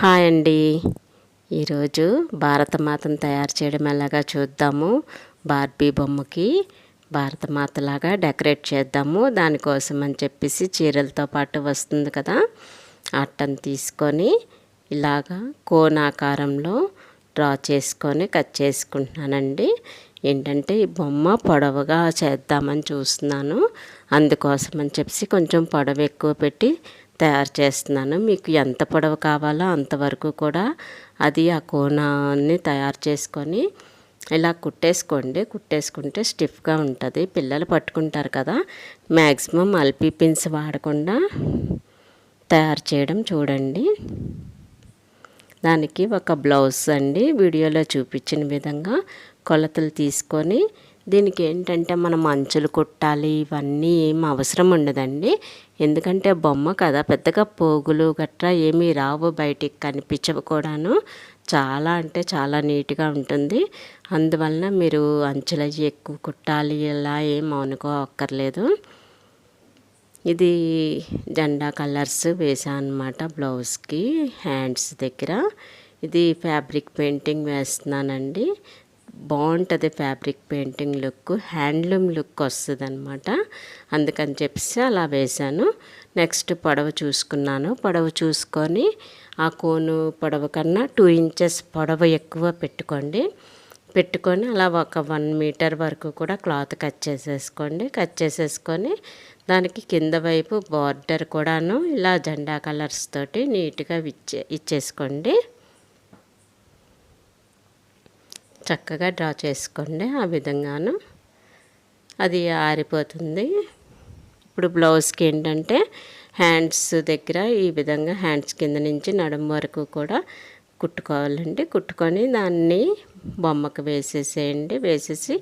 Hi అండి. ఈరోజు భారతమాతను తయారు చేయడం ఎలాగా చూద్దాము. బార్బీ బొమ్మకి భారతమాతలాగా డెకరేట్ చేద్దాము. దానికోసం అని చెప్పేసి చీరలతో పాటు వస్తుంది కదా. అట్టను తీసుకొని ఇలాగా కోనాకారంలో డ్రా చేసుకొని కట్ చేసుకుంటున్నానండి. ఏంటంటే ఈ బొమ్మ పొడవుగా చేద్దామని చూస్తున్నాను. అందుకోసం అని చెప్పేసి కొంచెం పొడవు ఎక్కువ పెట్టి తయారు చేస్తున్నాను. మీకు ఎంత పొడవు కావాలో అంతవరకు కూడా అది ఆ కోనాన్ని తయారు చేసుకొని ఇలా కుట్టేసుకోండి. కుట్టేసుకుంటే స్టిఫ్గా ఉంటుంది. పిల్లలు పట్టుకుంటారు కదా. మ్యాక్సిమం అల్పీ పిన్స్ వాడకుండా తయారు చేయడం చూడండి. దానికి ఒక బ్లౌజ్ అండి. వీడియోలో చూపించిన విధంగా కొలతలు తీసుకొని దీనికి ఏంటంటే మనం అంచులు కుట్టాలి ఇవన్నీ ఏం అవసరం ఉండదండి. ఎందుకంటే బొమ్మ కదా పెద్దగా పోగులు గట్రా ఏమీ రావు బయటికి కనిపించవు కూడాను. చాలా అంటే చాలా నీట్గా ఉంటుంది. అందువలన మీరు అంచులు అవి ఎక్కువ కుట్టాలి ఇలా ఏం అనుకో అక్కర్లేదు. ఇది జెండా కలర్స్ వేసాను అనమాట బ్లౌజ్కి హ్యాండ్స్ దగ్గర. ఇది ఫ్యాబ్రిక్ పెయింటింగ్ వేస్తున్నానండి. బాగుంటుంది fabric painting look handloom look వస్తుంది అనమాట అందుకని చెప్పేసి అలా వేశాను. నెక్స్ట్ పొడవ చూసుకున్నాను. పొడవ చూసుకొని ఆ కోను పొడవ కన్నా టూ ఇంచెస్ పొడవ ఎక్కువ పెట్టుకోండి. పెట్టుకొని అలా ఒక వన్ మీటర్ వరకు కూడా క్లాత్ కట్ చేసేసుకోండి. కట్ చేసేసుకొని దానికి కింద వైపు బార్డర్ కూడాను ఇలా జెండా కలర్స్ తోటి నీట్గా ఇచ్చే ఇచ్చేసుకోండి. చక్కగా డ్రా చేసుకోండి ఆ విధంగాను. అది ఆరిపోతుంది. ఇప్పుడు బ్లౌజ్కి ఏంటంటే హ్యాండ్స్ దగ్గర ఈ విధంగా హ్యాండ్స్ కింద నుంచి నడుం వరకు కూడా కుట్టుకోవాలండి. కుట్టుకొని దాన్ని బొమ్మకు వేసేసేయండి. వేసేసి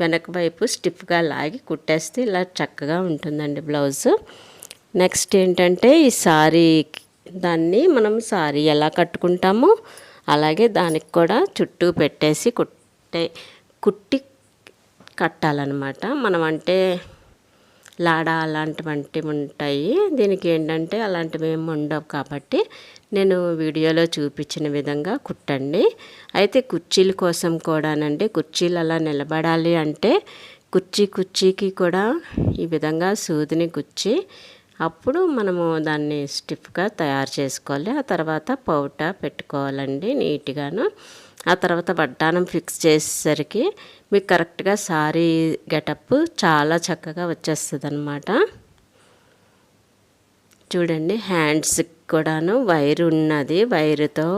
వెనక వైపు స్టిఫ్గా లాగి కుట్టేస్తే ఇలా చక్కగా ఉంటుందండి బ్లౌజ్. నెక్స్ట్ ఏంటంటే ఈ సారీ దాన్ని మనం సారీ ఎలా కట్టుకుంటామో అలాగే దానికి కూడా చుట్టూ పెట్టేసి కుట్టే కుట్టి కట్టాలన్నమాట. మనం అంటే లాడా అలాంటివంటివి ఉంటాయి. దీనికి ఏంటంటే అలాంటివి ఏమి ఉండవు కాబట్టి నేను వీడియోలో చూపించిన విధంగా కుట్టండి. అయితే కుర్చీల కోసం కూడానండి కుర్చీలు అలా నిలబడాలి అంటే కుర్చీ కుర్చీకి కూడా ఈ విధంగా సూదిని గుచ్చి అప్పుడు మనము దాన్ని స్టిఫ్గా తయారు చేసుకోవాలి. ఆ తర్వాత పౌట పెట్టుకోవాలండి నీట్గాను. ఆ తర్వాత వడ్డానం ఫిక్స్ చేసేసరికి మీకు కరెక్ట్గా సారీ గెటప్ చాలా చక్కగా వచ్చేస్తుంది అనమాట చూడండి హ్యాండ్స్ కూడాను వైర్ ఉన్నది. వైరుతో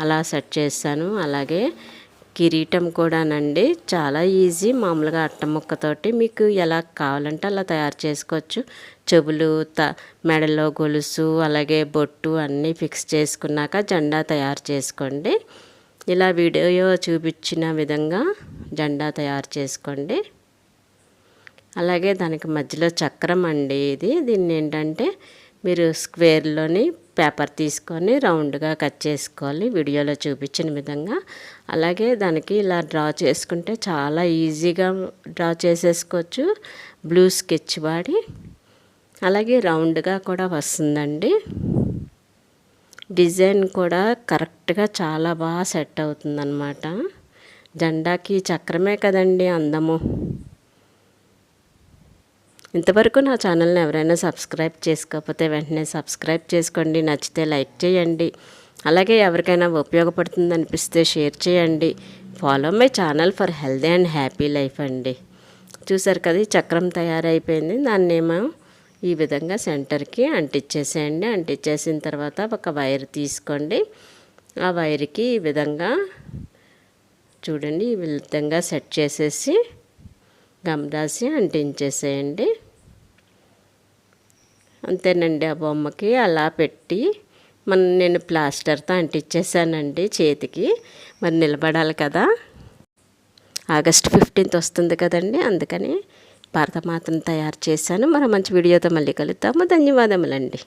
అలా సెట్ చేశాను. అలాగే కిరీటం కూడానండి. చాలా ఈజీ. మామూలుగా అట్ట ముక్కతోటి మీకు ఎలా కావాలంటే అలా తయారు చేసుకోవచ్చు. చెబులు త మెడలో గొలుసు అలాగే బొట్టు అన్నీ ఫిక్స్ చేసుకున్నాక జెండా తయారు చేసుకోండి. ఇలా వీడియో చూపించిన విధంగా జెండా తయారు చేసుకోండి. అలాగే దానికి మధ్యలో చక్రం అండి ఇది. దీన్ని ఏంటంటే మీరు స్క్వేర్లోని పేపర్ తీసుకొని రౌండ్గా కట్ చేసుకోవాలి. వీడియోలో చూపించిన విధంగా. అలాగే దానికి ఇలా డ్రా చేసుకుంటే చాలా ఈజీగా డ్రా చేసేసుకోవచ్చు. బ్లూ స్కెచ్ వాడి. అలాగే రౌండ్గా కూడా వస్తుందండి. డిజైన్ కూడా కరెక్ట్గా చాలా బాగా సెట్ అవుతుందన్నమాట. జెండాకి చక్రమే కదండి అందము. ఇంతవరకు నా ఛానల్ని ఎవరైనా సబ్స్క్రైబ్ చేసుకోకపోతే వెంటనే సబ్స్క్రైబ్ చేసుకోండి. నచ్చితే లైక్ చేయండి. అలాగే ఎవరికైనా ఉపయోగపడుతుంది అనిపిస్తే షేర్ చేయండి. Follow my channel for healthy and happy life అండి. చూసారు కదా చక్రం తయారైపోయింది. దాన్ని ఏమో ఈ విధంగా సెంటర్కి అంటించేసేయండి అంటించేసిన తర్వాత ఒక వైర్ తీసుకోండి. ఆ వైర్కి ఈ విధంగా చూడండి ఈ విధంగా సెట్ చేసేసి గమ్ రాసి అంటించేసేయండి. అంతేనండి ఆ బొమ్మకి అలా పెట్టి మన నేను ప్లాస్టర్తో అంటించేసానండి చేతికి. మరి నిలబడాలి కదా. ఆగస్ట్ ఫిఫ్టీన్త్ వస్తుంది కదండి అందుకని భారతమాతను తయారు చేశాను. మరి మంచి వీడియోతో మళ్ళీ కలుద్దాము. ధన్యవాదములండి.